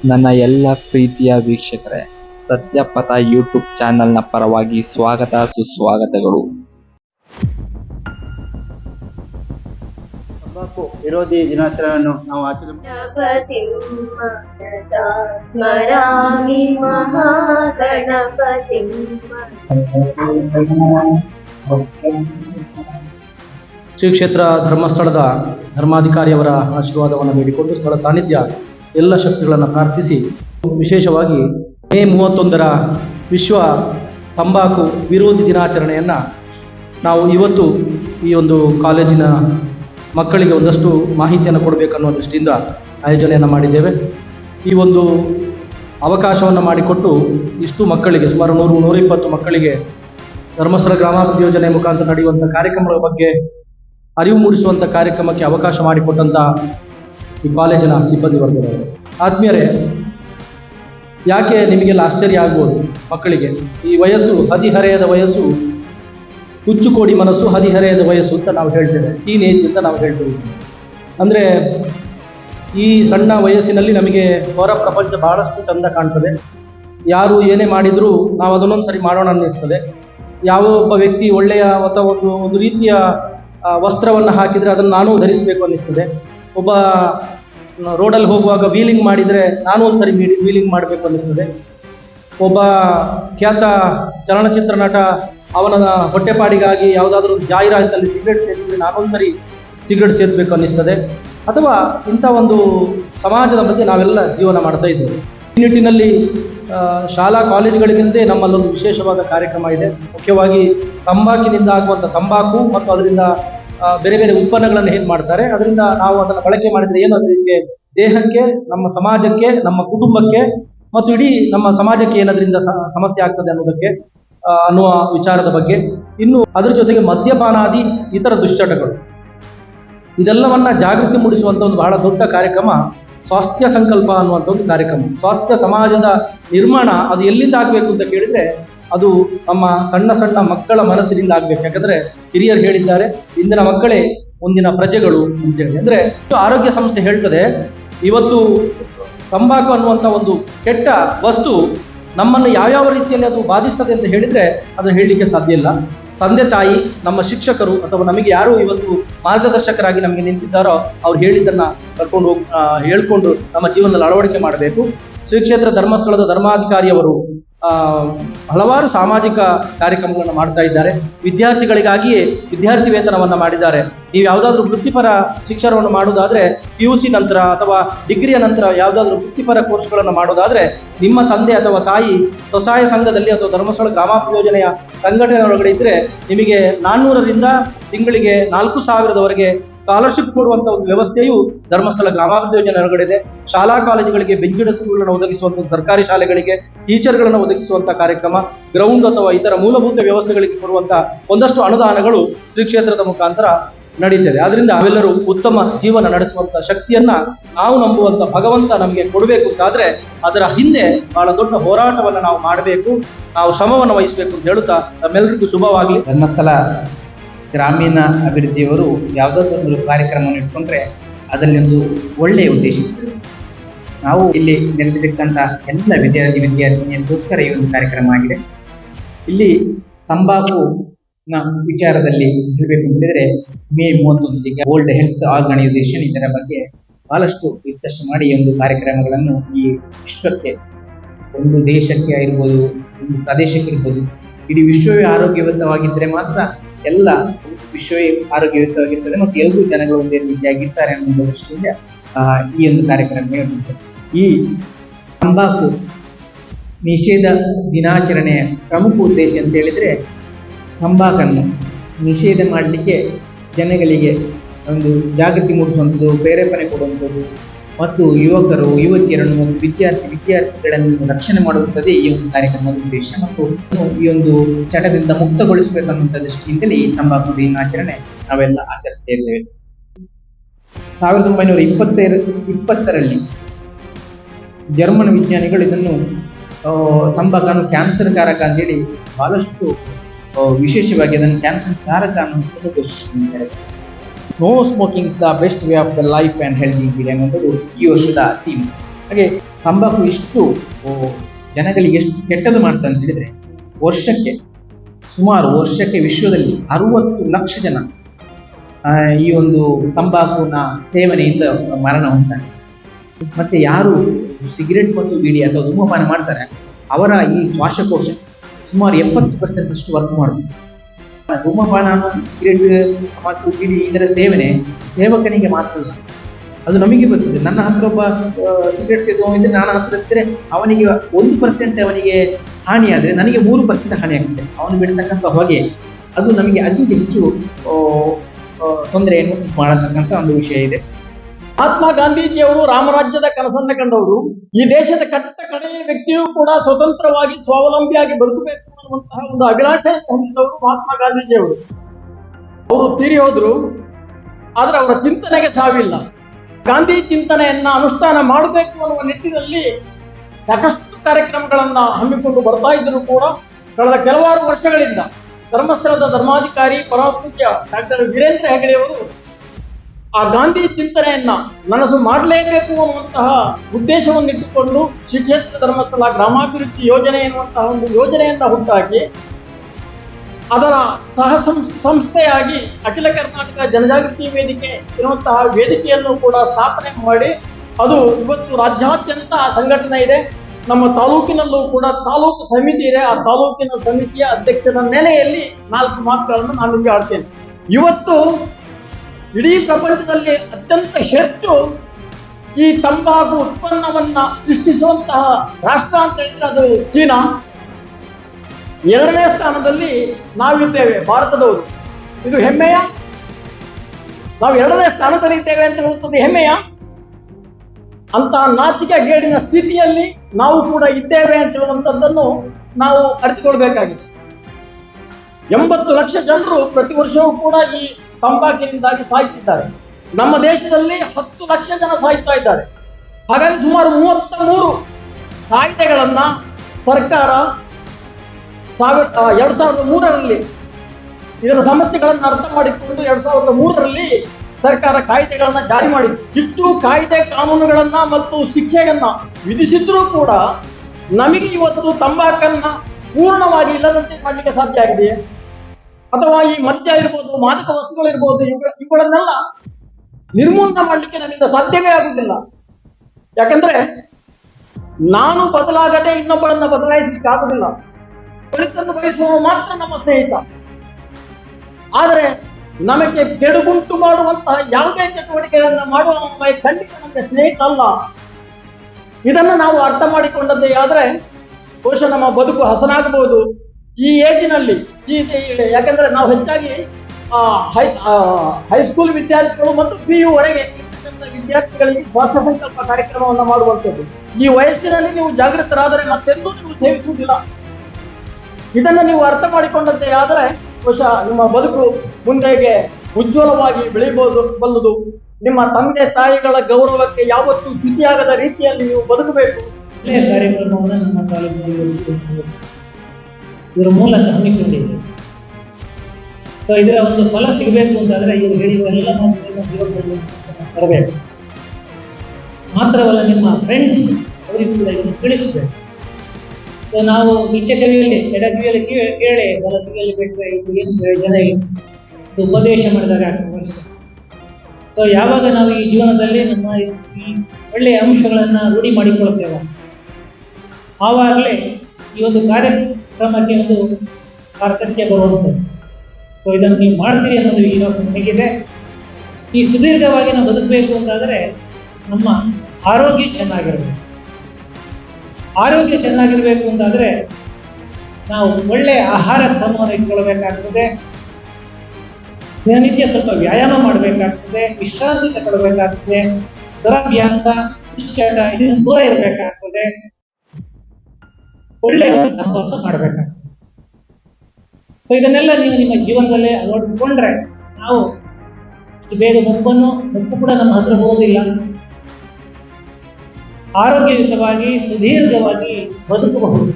ನನ್ನ ಎಲ್ಲ ಪ್ರೀತಿಯ ವೀಕ್ಷಕರೇ ಸತ್ಯಪಥ ಯೂಟ್ಯೂಬ್ ಚಾನೆಲ್ನ ಪರವಾಗಿ ಸ್ವಾಗತ ಸುಸ್ವಾಗತಗಳು. ತಂಬಾಕು ವಿರೋಧಿ ದಿನಾಚರಣೆಯನ್ನು ನಾವು ಸ್ಮರಾಮಿ ಮಹಾಗಣಪತಿಂ ಶ್ರೀ ಕ್ಷೇತ್ರ ಧರ್ಮಸ್ಥಳದ ಧರ್ಮಾಧಿಕಾರಿಯವರ ಆಶೀರ್ವಾದವನ್ನು ಬೇಡಿಕೊಂಡು ಸ್ಥಳ ಸಾನ್ನಿಧ್ಯ ಎಲ್ಲ ಶಕ್ತಿಗಳನ್ನು ಪ್ರಾರ್ಥಿಸಿ. ವಿಶೇಷವಾಗಿ ಮೇ ಮೂವತ್ತೊಂದರ ವಿಶ್ವ ತಂಬಾಕು ವಿರೋಧಿ ದಿನಾಚರಣೆಯನ್ನು ನಾವು ಇವತ್ತು ಈ ಒಂದು ಕಾಲೇಜಿನ ಮಕ್ಕಳಿಗೆ ಒಂದಷ್ಟು ಮಾಹಿತಿಯನ್ನು ಕೊಡಬೇಕನ್ನೋ ದೃಷ್ಟಿಯಿಂದ ಆಯೋಜನೆಯನ್ನು ಮಾಡಿದ್ದೇವೆ. ಈ ಒಂದು ಅವಕಾಶವನ್ನು ಮಾಡಿಕೊಟ್ಟು ಇಷ್ಟು ಮಕ್ಕಳಿಗೆ ಸುಮಾರು ನೂರು, ನೂರಿಪ್ಪತ್ತು ಮಕ್ಕಳಿಗೆ ಧರ್ಮಸ್ಥಳ ಗ್ರಾಮಾಭಿವೃದ್ಧಿ ಯೋಜನೆ ಮುಖಾಂತರ ನಡೆಯುವಂಥ ಕಾರ್ಯಕ್ರಮಗಳ ಬಗ್ಗೆ ಅರಿವು ಮೂಡಿಸುವಂಥ ಕಾರ್ಯಕ್ರಮಕ್ಕೆ ಅವಕಾಶ ಮಾಡಿಕೊಟ್ಟಂಥ ಈ ಕಾಲೇಜಿನ ಸಿಬ್ಬಂದಿ ವರ್ಗದವರು. ಆತ್ಮೀಯರೇ, ಯಾಕೆ ನಿಮಗೆಲ್ಲ ಆಶ್ಚರ್ಯ ಆಗ್ಬೋದು ಮಕ್ಕಳಿಗೆ? ಈ ವಯಸ್ಸು, ಹದಿಹರೆಯದ ವಯಸ್ಸು, ಹುಚ್ಚುಕೋಡಿ ಮನಸ್ಸು, ಹದಿಹರೆಯದ ವಯಸ್ಸು ಅಂತ ನಾವು ಹೇಳ್ತೇವೆ. ಟೀನ್ ಏಜ್ ಅಂತ ನಾವು ಹೇಳ್ತೇವೆ. ಅಂದರೆ, ಈ ಸಣ್ಣ ವಯಸ್ಸಿನಲ್ಲಿ ನಮಗೆ ಹೊರ ಪ್ರಪಂಚ ಬಹಳಷ್ಟು ಚಂದ ಕಾಣ್ತದೆ. ಯಾರು ಏನೇ ಮಾಡಿದರೂ ನಾವು ಅದನ್ನೊಂದು ಸರಿ ಮಾಡೋಣ ಅನ್ನಿಸ್ತದೆ. ಯಾವ ಒಬ್ಬ ವ್ಯಕ್ತಿ ಒಳ್ಳೆಯ ಅಥವಾ ಒಂದು ಒಂದು ರೀತಿಯ ವಸ್ತ್ರವನ್ನು ಹಾಕಿದರೆ ಅದನ್ನು ನಾನು ಧರಿಸಬೇಕು ಅನ್ನಿಸ್ತದೆ. ಒಬ್ಬ ರೋಡಲ್ಲಿ ಹೋಗುವಾಗ ವೀಲಿಂಗ್ ಮಾಡಿದರೆ ನಾನು ಒಂದು ಸರಿ ವೀಲಿಂಗ್ ಮಾಡಬೇಕು ಅನ್ನಿಸ್ತದೆ. ಒಬ್ಬ ಖ್ಯಾತ ಚಲನಚಿತ್ರ ನಟ, ಅವನ ಹೊಟ್ಟೆಪಾಡಿಗಾಗಿ ಯಾವುದಾದ್ರೂ ಜಾಹೀರಾತಲ್ಲಿ ಸಿಗರೆಟ್ ನಾನೊಂದು ಸರಿ ಸಿಗರೆಟ್ ಸೇದಬೇಕು ಅನ್ನಿಸ್ತದೆ. ಅಥವಾ ಇಂಥ ಒಂದು ಸಮಾಜದ ಬಗ್ಗೆ ನಾವೆಲ್ಲ ಜೀವನ ಮಾಡ್ತಾ ಇದ್ದೇವೆ. ಈ ನಿಟ್ಟಿನಲ್ಲಿ ಶಾಲಾ ಕಾಲೇಜುಗಳಿಗಿಂತೆ ನಮ್ಮಲ್ಲೊಂದು ವಿಶೇಷವಾದ ಕಾರ್ಯಕ್ರಮ ಇದೆ. ಮುಖ್ಯವಾಗಿ ತಂಬಾಕಿನಿಂದ ಆಗುವಂಥ ತಂಬಾಕು ಮತ್ತು ಅದರಿಂದ ಬೇರೆ ಬೇರೆ ಉತ್ಪನ್ನಗಳನ್ನು ಏನು ಮಾಡ್ತಾರೆ? ಅದರಿಂದ ನಾವು ಅದನ್ನು ಬಳಕೆ ಮಾಡಿದರೆ ಏನು ಅದಕ್ಕೆ ದೇಹಕ್ಕೆ, ನಮ್ಮ ಸಮಾಜಕ್ಕೆ, ನಮ್ಮ ಕುಟುಂಬಕ್ಕೆ ಮತ್ತು ಇಡೀ ನಮ್ಮ ಸಮಾಜಕ್ಕೆ ಏನದರಿಂದ ಸಮಸ್ಯೆ ಆಗ್ತದೆ ಅನ್ನೋದಕ್ಕೆ ಅನ್ನುವ ವಿಚಾರದ ಬಗ್ಗೆ. ಇನ್ನು ಅದರ ಜೊತೆಗೆ ಮದ್ಯಪಾನಾದಿ, ಇತರ ದುಶ್ಚಟಗಳು. ಇದೆಲ್ಲವನ್ನ ಜಾಗೃತಿ ಮೂಡಿಸುವಂತ ಒಂದು ಬಹಳ ದೊಡ್ಡ ಕಾರ್ಯಕ್ರಮ ಸ್ವಾಸ್ಥ್ಯ ಸಂಕಲ್ಪ ಅನ್ನುವಂಥ ಒಂದು ಕಾರ್ಯಕ್ರಮ. ಸ್ವಾಸ್ಥ್ಯ ಸಮಾಜದ ನಿರ್ಮಾಣ ಅದು ಎಲ್ಲಿಂದ ಆಗಬೇಕು ಅಂತ ಕೇಳಿದ್ರೆ ಅದು ನಮ್ಮ ಸಣ್ಣ ಸಣ್ಣ ಮಕ್ಕಳ ಮನಸ್ಸಿನಿಂದ ಆಗ್ಬೇಕು. ಯಾಕಂದ್ರೆ ಹಿರಿಯರು ಹೇಳಿದ್ದಾರೆ, ಇಂದಿನ ಮಕ್ಕಳೇ ಮುಂದಿನ ಪ್ರಜೆಗಳು ಅಂತೇಳಿ. ಅಂದ್ರೆ ಆರೋಗ್ಯ ಸಂಸ್ಥೆ ಹೇಳ್ತದೆ, ಇವತ್ತು ತಂಬಾಕು ಅನ್ನುವಂಥ ಒಂದು ಕೆಟ್ಟ ವಸ್ತು ನಮ್ಮನ್ನು ಯಾವ್ಯಾವ ರೀತಿಯಲ್ಲಿ ಅದು ಬಾಧಿಸ್ತದೆ ಅಂತ ಹೇಳಿದ್ರೆ ಅದನ್ನು ಹೇಳಲಿಕ್ಕೆ ಸಾಧ್ಯ ಇಲ್ಲ. ತಂದೆ, ತಾಯಿ, ನಮ್ಮ ಶಿಕ್ಷಕರು ಅಥವಾ ನಮಗೆ ಯಾರು ಇವತ್ತು ಮಾರ್ಗದರ್ಶಕರಾಗಿ ನಮಗೆ ನಿಂತಿದ್ದಾರೋ ಅವ್ರು ಹೇಳಿದ್ದನ್ನು ಕರ್ಕೊಂಡು ಹೋಗಿ ಹೇಳ್ಕೊಂಡು ನಮ್ಮ ಜೀವನದಲ್ಲಿ ಅಳವಡಿಕೆ ಮಾಡಬೇಕು. ಶ್ರೀ ಕ್ಷೇತ್ರ ಧರ್ಮಸ್ಥಳದ ಧರ್ಮಾಧಿಕಾರಿಯವರು ಹಲವಾರು ಸಾಮಾಜಿಕ ಕಾರ್ಯಕ್ರಮಗಳನ್ನು ಮಾಡ್ತಾ ಇದ್ದಾರೆ. ವಿದ್ಯಾರ್ಥಿಗಳಿಗಾಗಿಯೇ ವಿದ್ಯಾರ್ಥಿ ವೇತನವನ್ನು ಮಾಡಿದ್ದಾರೆ. ನೀವು ಯಾವುದಾದ್ರೂ ವೃತ್ತಿಪರ ಶಿಕ್ಷಣವನ್ನು ಮಾಡೋದಾದರೆ ಪಿ ಯು ಸಿ ನಂತರ ಅಥವಾ ಡಿಗ್ರಿಯ ನಂತರ ಯಾವುದಾದ್ರೂ ವೃತ್ತಿಪರ ಕೋರ್ಸ್ಗಳನ್ನು ಮಾಡೋದಾದರೆ ನಿಮ್ಮ ತಂದೆ ಅಥವಾ ತಾಯಿ ಸ್ವಸಹಾಯ ಸಂಘದಲ್ಲಿ ಅಥವಾ ಧರ್ಮಸ್ಥಳ ಗ್ರಾಮ ಯೋಜನೆಯ ಸಂಘಟನೆ ಒಳಗಡೆ ಇದ್ರೆ ನಿಮಗೆ ನಾನ್ನೂರರಿಂದ ತಿಂಗಳಿಗೆ ನಾಲ್ಕು ಸಾವಿರದವರೆಗೆ ಸ್ಕಾಲರ್ಶಿಪ್ ಕೊಡುವಂತ ಒಂದು ವ್ಯವಸ್ಥೆಯು ಧರ್ಮಸ್ಥಳ ಗ್ರಾಮಾಭಿವೃದ್ಧಿ ಯೋಜನೆ ಹೊರಗಡೆ ಶಾಲಾ ಕಾಲೇಜುಗಳಿಗೆ ಬೆಂಚ್ ಸ್ಕೂಲ್ಗಳನ್ನು ಒದಗಿಸುವಂತಹ ಸರ್ಕಾರಿ ಶಾಲೆಗಳಿಗೆ ಟೀಚರ್ಗಳನ್ನು ಒದಗಿಸುವಂತಹ ಕಾರ್ಯಕ್ರಮ ಗ್ರೌಂಡ್ ಅಥವಾ ಇತರ ಮೂಲಭೂತ ವ್ಯವಸ್ಥೆಗಳಿಗೆ ಕೊಡುವಂತಹ ಒಂದಷ್ಟು ಅನುದಾನಗಳು ಶ್ರೀ ಕ್ಷೇತ್ರದ ಮುಖಾಂತರ ನಡೀತದೆ. ಆದ್ರಿಂದ ಅವೆಲ್ಲರೂ ಉತ್ತಮ ಜೀವನ ನಡೆಸುವಂತ ಶಕ್ತಿಯನ್ನ ನಾವು ನಂಬುವಂತ ಭಗವಂತ ನಮಗೆ ಕೊಡಬೇಕು ಅಂತಾದ್ರೆ ಅದರ ಹಿಂದೆ ಬಹಳ ದೊಡ್ಡ ಹೋರಾಟವನ್ನ ನಾವು ಮಾಡಬೇಕು. ನಾವು ಶ್ರಮವನ್ನು ವಹಿಸಬೇಕು ಅಂತ ಹೇಳುತ್ತಾ ನಮ್ಮೆಲ್ಲರಿಗೂ ಶುಭವಾಗಲಿ. ಧರ್ಮಸ್ಥಳ ಗ್ರಾಮೀಣ ಅಭಿವೃದ್ಧಿಯವರು ಯಾವುದಾದ್ರೂ ಕಾರ್ಯಕ್ರಮವನ್ನು ಇಟ್ಕೊಂಡ್ರೆ ಅದರಲ್ಲಿ ಒಂದು ಒಳ್ಳೆಯ ಉದ್ದೇಶ ನಾವು ಇಲ್ಲಿ ನೆರೆದಿರ್ತಕ್ಕಂಥ ಎಲ್ಲ ವಿದ್ಯಾರ್ಥಿ ವಿದ್ಯಾರ್ಥಿನಿಯರಿಗೋಸ್ಕರ ಈ ಒಂದು ಕಾರ್ಯಕ್ರಮ ಆಗಿದೆ. ಇಲ್ಲಿ ತಂಬಾಕು ನ ವಿಚಾರದಲ್ಲಿ ಹೇಳಬೇಕು ಅಂತ ಹೇಳಿದ್ರೆ ಮೇ ಮೂವತ್ತೊಂದಿಗೆ ವರ್ಲ್ಡ್ ಹೆಲ್ತ್ ಆರ್ಗನೈಸೇಷನ್ ಇದರ ಬಗ್ಗೆ ಬಹಳಷ್ಟು ಡಿಸ್ಕಷನ್ ಮಾಡಿ ಒಂದು ಕಾರ್ಯಕ್ರಮಗಳನ್ನು ಈ ವಿಶ್ವಕ್ಕೆ, ಒಂದು ದೇಶಕ್ಕೆ ಆಗಿರ್ಬೋದು, ಒಂದು ಪ್ರದೇಶಕ್ಕೆ ಇರ್ಬೋದು ಇಡೀ ವಿಶ್ವವೇ ಆರೋಗ್ಯವಂತವಾಗಿದ್ದರೆ ಮಾತ್ರ ಎಲ್ಲ ವಿಶ್ವವೇ ಆರೋಗ್ಯಯುತವಾಗಿರ್ತದೆ ಮತ್ತು ಎಲ್ಲರೂ ಜನಗಳು ಒಂದೇ ರೀತಿಯಾಗಿರ್ತಾರೆ ಅನ್ನೋ ದೃಷ್ಟಿಯಿಂದ ಈ ಒಂದು ಕಾರ್ಯಕ್ರಮ ನಡೆದಿದೆ. ಈ ತಂಬಾಕು ನಿಷೇಧ ದಿನಾಚರಣೆಯ ಪ್ರಮುಖ ಉದ್ದೇಶ ಅಂತ ಹೇಳಿದ್ರೆ ತಂಬಾಕನ್ನು ನಿಷೇಧ ಮಾಡಲಿಕ್ಕೆ ಜನಗಳಿಗೆ ಒಂದು ಜಾಗೃತಿ ಮೂಡಿಸುವಂಥದ್ದು, ಪ್ರೇರೇಪಣೆ ಕೊಡುವಂಥದ್ದು ಮತ್ತು ಯುವಕರು, ಯುವತಿಯರನ್ನು ಮತ್ತು ವಿದ್ಯಾರ್ಥಿ, ವಿದ್ಯಾರ್ಥಿಗಳನ್ನು ರಕ್ಷಣೆ ಮಾಡುತ್ತದೆ ಈ ಒಂದು ಕಾರ್ಯಕ್ರಮದ ಉದ್ದೇಶ. ಮತ್ತು ಈ ಒಂದು ಚಟದಿಂದ ಮುಕ್ತಗೊಳಿಸಬೇಕನ್ನುವಂಥ ದೃಷ್ಟಿಯಿಂದಲೇ ಈ ತಂಬಾಕು ದಿನಾಚರಣೆ ನಾವೆಲ್ಲ ಆಚರಿಸ್ತಾ ಇದ್ದೇವೆ. ಸಾವಿರದ ಒಂಬೈನೂರ ಇಪ್ಪತ್ತೆರ, ಇಪ್ಪತ್ತರಲ್ಲಿ ಜರ್ಮನ್ ವಿಜ್ಞಾನಿಗಳು ಇದನ್ನು ತಂಬಾಕನ್ನು ಕ್ಯಾನ್ಸರ್ ಕಾರಕ ಅಂತೇಳಿ ಬಹಳಷ್ಟು ವಿಶೇಷವಾಗಿ ಅದನ್ನು ಕ್ಯಾನ್ಸರ್ ಕಾರಕ ಅನ್ನುವಂಥದ್ದು ಘೋಷಿಸಿದ್ದಾರೆ no smoking's the best way of the life and healthy ಇದೆ ಅನ್ನೋದು ಈ ವರ್ಷದ ಥೀಮ್ ಹಾಗೆ ತಂಬಾಕು ಎಷ್ಟು ಜನಗಳಿಗೆ ಎಷ್ಟು ಕೆಟ್ಟದು ಮಾಡ್ತಾ ಅಂತ ಹೇಳಿದರೆ, ವರ್ಷಕ್ಕೆ, ಸುಮಾರು ವರ್ಷಕ್ಕೆ ವಿಶ್ವದಲ್ಲಿ ಅರುವತ್ತು ಲಕ್ಷ ಜನ ಈ ಒಂದು ತಂಬಾಕುನ ಸೇವನೆಯಿಂದ ಮರಣ ಹೊಂದ್ತಾರೆ. ಮತ್ತೆ ಯಾರು ಸಿಗರೆಟ್ ಮತ್ತು ಬೀಡಿ ಅಥವಾ ಧೂಮಪಾನ ಮಾಡ್ತಾರೆ, ಅವರ ಈ ಶ್ವಾಸಕೋಶ ಸುಮಾರು ಎಪ್ಪತ್ತು ಪರ್ಸೆಂಟ್ ಅಷ್ಟು ವರ್ಕ್ ಮಾಡುತ್ತೆ. ಧೂಮಪಾನ ಸಿಗರೇಟ್ ಮತ್ತು ಬೀಡಿ ಇದರ ಸೇವನೆ ಸೇವಕನಿಗೆ ಮಾತ್ರ ಅದು ನಮಗೆ ಬರ್ತದೆ ನನ್ನ ಹತ್ರ ಒಬ್ಬ ಸಿಗರೇಟ್ ಸೇದುವ ನಾನು ಹತ್ರ ಇದ್ದರೆ ಅವನಿಗೆ ಒಂದು ಪರ್ಸೆಂಟ್ ಅವನಿಗೆ ಹಾನಿಯಾದರೆ ನನಗೆ ಮೂರು ಪರ್ಸೆಂಟ್ ಹಾನಿ ಆಗ್ತದೆ ಅವನು ಬಿಡ್ತಕ್ಕಂಥ ಹೊಗೆ ಅದು ನಮಗೆ ಅತಿ ಹೆಚ್ಚು ತೊಂದರೆಯನ್ನು ಮಾಡತಕ್ಕಂಥ ಒಂದು ವಿಷಯ ಇದೆ. ಮಹಾತ್ಮ ಗಾಂಧೀಜಿಯವರು ರಾಮರಾಜ್ಯದ ಕನಸನ್ನ ಕಂಡವರು. ಈ ದೇಶದ ಕಟ್ಟ ಕಡೆಯ ವ್ಯಕ್ತಿಯೂ ಕೂಡ ಸ್ವತಂತ್ರವಾಗಿ, ಸ್ವಾವಲಂಬಿಯಾಗಿ ಬದುಕಬೇಕು ಅನ್ನುವಂತಹ ಒಂದು ಅಭಿಲಾಷೆ ಹೊಂದಿದ್ದವರು ಮಹಾತ್ಮ ಗಾಂಧೀಜಿಯವರು. ಅವರು ತೀರಿ ಹೋದ್ರು, ಆದ್ರೆ ಅವರ ಚಿಂತನೆಗೆ ಸಾವಿಲ್ಲ. ಗಾಂಧಿ ಚಿಂತನೆಯನ್ನ ಅನುಷ್ಠಾನ ಮಾಡಬೇಕು ಅನ್ನುವ ನಿಟ್ಟಿನಲ್ಲಿ ಸಾಕಷ್ಟು ಕಾರ್ಯಕ್ರಮಗಳನ್ನ ಹಮ್ಮಿಕೊಂಡು ಬರ್ತಾ ಇದ್ರು ಕೂಡ ಕಳೆದ ಕೆಲವಾರು ವರ್ಷಗಳಿಂದ ಧರ್ಮಸ್ಥಳದ ಧರ್ಮಾಧಿಕಾರಿ ಪರಮಪೂಜ್ಯ ಡಾಕ್ಟರ್ ವೀರೇಂದ್ರ ಹೆಗಡೆಯವರು ಆ ಗಾಂಧಿ ಚಿಂತನೆಯನ್ನ ನನಸು ಮಾಡಲೇಬೇಕು ಅನ್ನುವಂತಹ ಉದ್ದೇಶವನ್ನು ಇಟ್ಟುಕೊಂಡು ಶ್ರೀ ಧರ್ಮಸ್ಥಳ ಗ್ರಾಮಾಭಿವೃದ್ಧಿ ಯೋಜನೆ ಎನ್ನುವಂತಹ ಒಂದು ಯೋಜನೆಯನ್ನ ಹುಟ್ಟಾಕಿ ಅದರ ಸಹ ಸಂಸ್- ಸಂಸ್ಥೆಯಾಗಿ ಅಖಿಲ ಕರ್ನಾಟಕ ಜನಜಾಗೃತಿ ವೇದಿಕೆ ಇರುವಂತಹ ವೇದಿಕೆಯನ್ನು ಕೂಡ ಸ್ಥಾಪನೆ ಮಾಡಿ ಅದು ಇವತ್ತು ರಾಜ್ಯಾದ್ಯಂತ ಸಂಘಟನೆ ಇದೆ. ನಮ್ಮ ತಾಲೂಕಿನಲ್ಲೂ ಕೂಡ ತಾಲೂಕು ಸಮಿತಿ ಇದೆ. ಆ ತಾಲೂಕಿನ ಸಮಿತಿಯ ಅಧ್ಯಕ್ಷರ ನೆಲೆಯಲ್ಲಿ ನಾಲ್ಕು ಮಾತುಗಳನ್ನು ನಾನು ನಿಮಗೆ ಆಡ್ತೇನೆ ಇವತ್ತು ಇಡೀ ಪ್ರಪಂಚದಲ್ಲಿ ಅತ್ಯಂತ ಹೆಚ್ಚು ಈ ತಂಬಾಕು ಉತ್ಪನ್ನವನ್ನ ಸೃಷ್ಟಿಸುವಂತಹ ರಾಷ್ಟ್ರ ಅಂತ ಹೇಳಿದ್ರೆ ಅದು ಚೀನಾ. ಎರಡನೇ ಸ್ಥಾನದಲ್ಲಿ ನಾವಿದ್ದೇವೆ ಭಾರತದವರು. ಇದು ಹೆಮ್ಮೆಯ? ನಾವು ಎರಡನೇ ಸ್ಥಾನದಲ್ಲಿ ಇದ್ದೇವೆ ಅಂತ ಹೇಳುತ್ತದೆ ಹೆಮ್ಮೆಯ? ಅಂತ ನಾಚಿಕೆ ಗೇಡಿನ ಸ್ಥಿತಿಯಲ್ಲಿ ನಾವು ಕೂಡ ಇದ್ದೇವೆ ಅಂತ ಹೇಳುವಂಥದ್ದನ್ನು ನಾವು ಅರಿತುಕೊಳ್ಬೇಕಾಗಿದೆ. ಎಂಬತ್ತು ಲಕ್ಷ ಜನರು ಪ್ರತಿ ವರ್ಷವೂ ಕೂಡ ಈ ತಂಬಾಕಿನಿಂದಾಗಿ ಸಾಯ್ತಿದ್ದಾರೆ. ನಮ್ಮ ದೇಶದಲ್ಲಿ ಹತ್ತು ಲಕ್ಷ ಜನ ಸಾಯ್ತಾ ಇದ್ದಾರೆ. ಹಾಗಾಗಿ ಸುಮಾರು ಮೂವತ್ತ ಮೂರು ಕಾಯ್ದೆಗಳನ್ನ ಸರ್ಕಾರ ಸಾವಿರ ಆ, ಎರಡ್ ಸಾವಿರದ ಮೂರರಲ್ಲಿ ಇದರ ಸಮಸ್ಯೆಗಳನ್ನು ಅರ್ಥ ಮಾಡಿಕೊಂಡು ಎರಡ್ ಸಾವಿರದ ಮೂರರಲ್ಲಿ ಸರ್ಕಾರ ಕಾಯ್ದೆಗಳನ್ನ ಜಾರಿ ಮಾಡಿತ್ತು. ಇಷ್ಟು ಕಾಯ್ದೆ ಕಾನೂನುಗಳನ್ನ ಮತ್ತು ಶಿಕ್ಷೆಯನ್ನ ವಿಧಿಸಿದ್ರೂ ಕೂಡ ನಮಗೆ ಇವತ್ತು ತಂಬಾಕನ್ನ ಪೂರ್ಣವಾಗಿ ಇಲ್ಲದಂತೆ ಮಾಡಲಿಕ್ಕೆ ಸಾಧ್ಯ ಆಗಿದೆಯೇ? ಅಥವಾ ಈ ಮದ್ಯ ಇರ್ಬೋದು, ಮಾದಕ ವಸ್ತುಗಳಿರ್ಬೋದು ಇವುಗಳ ಇವುಗಳನ್ನೆಲ್ಲ ನಿರ್ಮೂಲನೆ ಮಾಡಲಿಕ್ಕೆ ನನ್ನಿಂದ ಸಾಧ್ಯವೇ ಆಗುವುದಿಲ್ಲ ಯಾಕಂದ್ರೆ ನಾನು ಬದಲಾಗದೆ ಇನ್ನೊಬ್ಬರನ್ನ ಬದಲಾಯಿಸಲಿಕ್ಕೆ ಆಗುದಿಲ್ಲ. ಒಳಿತನ್ನು ಬಯಸುವ ಮಾತ್ರ ನಮ್ಮ ಸ್ನೇಹಿತ. ಆದರೆ ನಮಗೆ ಕೆಡುಗುಂಟು ಮಾಡುವಂತಹ ಯಾವುದೇ ಚಟುವಟಿಕೆಗಳನ್ನ ಮಾಡುವ ಖಂಡಿತ ನಮಗೆ ಸ್ನೇಹಿತ ಅಲ್ಲ. ಇದನ್ನು ನಾವು ಅರ್ಥ ಮಾಡಿಕೊಂಡದ್ದೇ ಆದ್ರೆ ಬಹುಶಃ ನಮ್ಮ ಬದುಕು ಹಸನಾಗಬಹುದು. ಈ ಏಜಿನಲ್ಲಿ ಈ ಯಾಕಂದ್ರೆ ನಾವು ಹೆಚ್ಚಾಗಿ ಹೈ ಹೈಸ್ಕೂಲ್ ವಿದ್ಯಾರ್ಥಿಗಳು ಮತ್ತು ಪಿ ಯು ವರೆಗೆ ವಿದ್ಯಾರ್ಥಿಗಳಿಗೆ ಸ್ವಾಸ್ಥ್ಯ ಸಂಕಲ್ಪ ಕಾರ್ಯಕ್ರಮವನ್ನು ಮಾಡುವಂಥದ್ದು. ಈ ವಯಸ್ಸಿನಲ್ಲಿ ನೀವು ಜಾಗೃತರಾದರೆ ಮತ್ತೆಂದೂ ನೀವು ಸೇವಿಸುವುದಿಲ್ಲ. ಇದನ್ನು ನೀವು ಅರ್ಥ ಮಾಡಿಕೊಂಡಂತೆ ಆದರೆ, ಬಹುಶಃ ನಿಮ್ಮ ಬದುಕು ಮುಂದೆಗೆ ಉಜ್ವಲವಾಗಿ ಬೆಳೀಬಹುದು ಬಲ್ಲದು. ನಿಮ್ಮ ತಂದೆ ತಾಯಿಗಳ ಗೌರವಕ್ಕೆ ಯಾವತ್ತೂ ದ್ವಿತಿಯಾಗದ ರೀತಿಯಲ್ಲಿ ನೀವು ಬದುಕಬೇಕು. ಇದರ ಮೂಲಕ ಹಮ್ಮಿಕೊಂಡಿದೆ ಸೊ ಇದರ ಒಂದು ಫಲ ಸಿಗಬೇಕು ಅಂತಾದ್ರೆ ಇವರು ಹೇಳಿರುವ ಎಲ್ಲ ಮಾತುಗಳನ್ನು ಜೀವನದಲ್ಲಿ ತರಬೇಕು ಮಾತ್ರವಲ್ಲ, ನಿಮ್ಮ ಫ್ರೆಂಡ್ಸ್ ಅವರಿಗೂ ಕೂಡ ಇದನ್ನು ತಿಳಿಸಬೇಕು. ಸೊ ನಾವು ಈಚೆ ಕವಿಯಲ್ಲಿ, ಎಡ ಕಿವಿಯಲ್ಲಿ ಕೇಳಿ ಬಲ ಕಿವಿಯಲ್ಲಿ ಬಿಟ್ಟರೆ ಇದು ಏನು ಪ್ರಯೋಜನ ಇಲ್ಲ. ಉಪದೇಶ ಮಾಡಿದಾಗ ಸೊ ಯಾವಾಗ ನಾವು ಈ ಜೀವನದಲ್ಲಿ ನಮ್ಮ ಈ ಒಳ್ಳೆಯ ಅಂಶಗಳನ್ನು ರೂಢಿ ಮಾಡಿಕೊಳ್ತೇವೆ, ಆವಾಗಲೇ ಈ ಒಂದು ಕಾರ್ಯಕ್ರಮಕ್ಕೆ ಒಂದು ಭಾರತಕ್ಕೆ ಬರುವಂಥದ್ದು. ಸೊ ಇದನ್ನು ನೀವು ಮಾಡ್ತೀರಿ ಅನ್ನೋದು ವಿಶ್ವಾಸ ನನಗಿದೆ ಈ ಸುದೀರ್ಘವಾಗಿ ನಾವು ಬದುಕಬೇಕು ಅಂತಾದರೆ ನಮ್ಮ ಆರೋಗ್ಯ ಚೆನ್ನಾಗಿರಬೇಕು. ಆರೋಗ್ಯ ಚೆನ್ನಾಗಿರಬೇಕು ಅಂತಾದರೆ ನಾವು ಒಳ್ಳೆಯ ಆಹಾರ ಕ್ರಮವನ್ನು ಇಟ್ಕೊಳ್ಬೇಕಾಗ್ತದೆ. ದಿನನಿತ್ಯ ಸ್ವಲ್ಪ ವ್ಯಾಯಾಮ ಮಾಡಬೇಕಾಗ್ತದೆ. ವಿಶ್ರಾಂತಿ ತಗೊಳ್ಬೇಕಾಗ್ತದೆ. ದುರಾಭ್ಯಾಸ ಇದನ್ನು ದೂರ ಇರಬೇಕಾಗ್ತದೆ. ಸಹವಾಸ ಮಾಡಬೇಕಾಗ್ತದೆ ಸೊ ಇದನ್ನೆಲ್ಲ ನೀವು ನಿಮ್ಮ ಜೀವನದಲ್ಲೇ ಅಳವಡಿಸಿಕೊಂಡ್ರೆ ನಾವು ಇಷ್ಟು ಬೇಗ ಮುಪ್ಪನ್ನು ಮುಪ್ಪು ಕೂಡ ನಮ್ಮ ಹತ್ರ ಹೋಗೋದಿಲ್ಲ. ಆರೋಗ್ಯಯುತವಾಗಿ ಸುದೀರ್ಘವಾಗಿ ಬದುಕಬಹುದು.